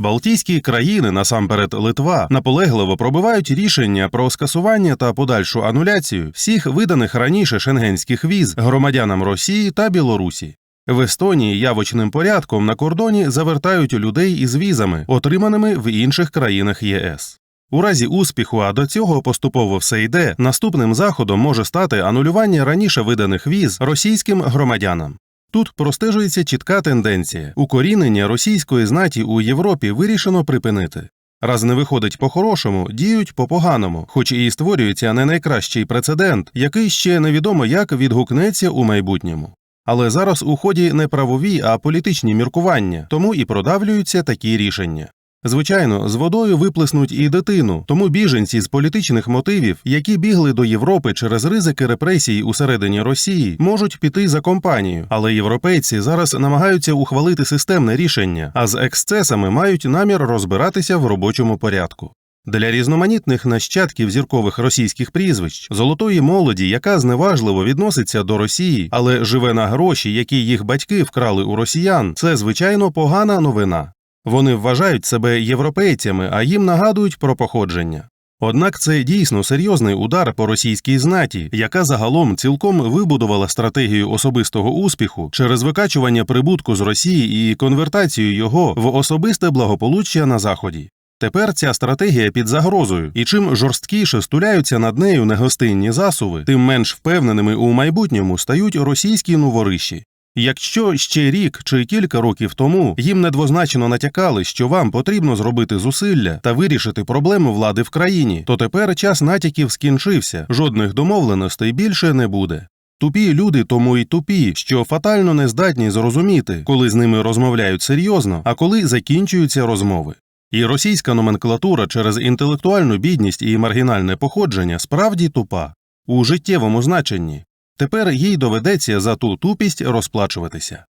Балтійські країни, насамперед Литва, наполегливо пробивають рішення про скасування та подальшу ануляцію всіх виданих раніше шенгенських віз громадянам Росії та Білорусі. В Естонії явочним порядком на кордоні завертають людей із візами, отриманими в інших країнах ЄС. У разі успіху, а до цього поступово все йде, наступним заходом може стати анулювання раніше виданих віз російським громадянам. Тут простежується чітка тенденція укорінення російської знаті у Європі вирішено припинити. Раз не виходить по-хорошому, діють по-поганому, хоч і створюється не найкращий прецедент, який ще невідомо як відгукнеться у майбутньому. Але зараз у ході не правові, а політичні міркування, тому і продавлюються такі рішення. Звичайно, з водою виплеснуть і дитину, тому біженці з політичних мотивів, які бігли до Європи через ризики репресій усередині Росії, можуть піти за компанію, але європейці зараз намагаються ухвалити системне рішення, а з ексцесами мають намір розбиратися в робочому порядку. Для різноманітних нащадків зіркових російських прізвищ, золотої молоді, яка зневажливо відноситься до Росії, але живе на гроші, які їх батьки вкрали у росіян, це звичайно погана новина. Вони вважають себе європейцями, а їм нагадують про походження. Однак це дійсно серйозний удар по російській знаті, яка загалом цілком вибудувала стратегію особистого успіху через викачування прибутку з Росії і конвертацію його в особисте благополуччя на заході. Тепер ця стратегія під загрозою, і чим жорсткіше стуляються над нею негостинні засуви, тим менш впевненими у майбутньому стають російські новориші. Якщо ще рік чи кілька років тому їм недвозначно натякали, що вам потрібно зробити зусилля та вирішити проблему влади в країні, то тепер час натяків скінчився, жодних домовленостей більше не буде. Тупі люди тому й тупі, що фатально не здатні зрозуміти, коли з ними розмовляють серйозно, а коли закінчуються розмови. І російська номенклатура через інтелектуальну бідність і маргінальне походження справді тупа у життєвому значенні. Тепер їй доведеться за ту тупість розплачуватися.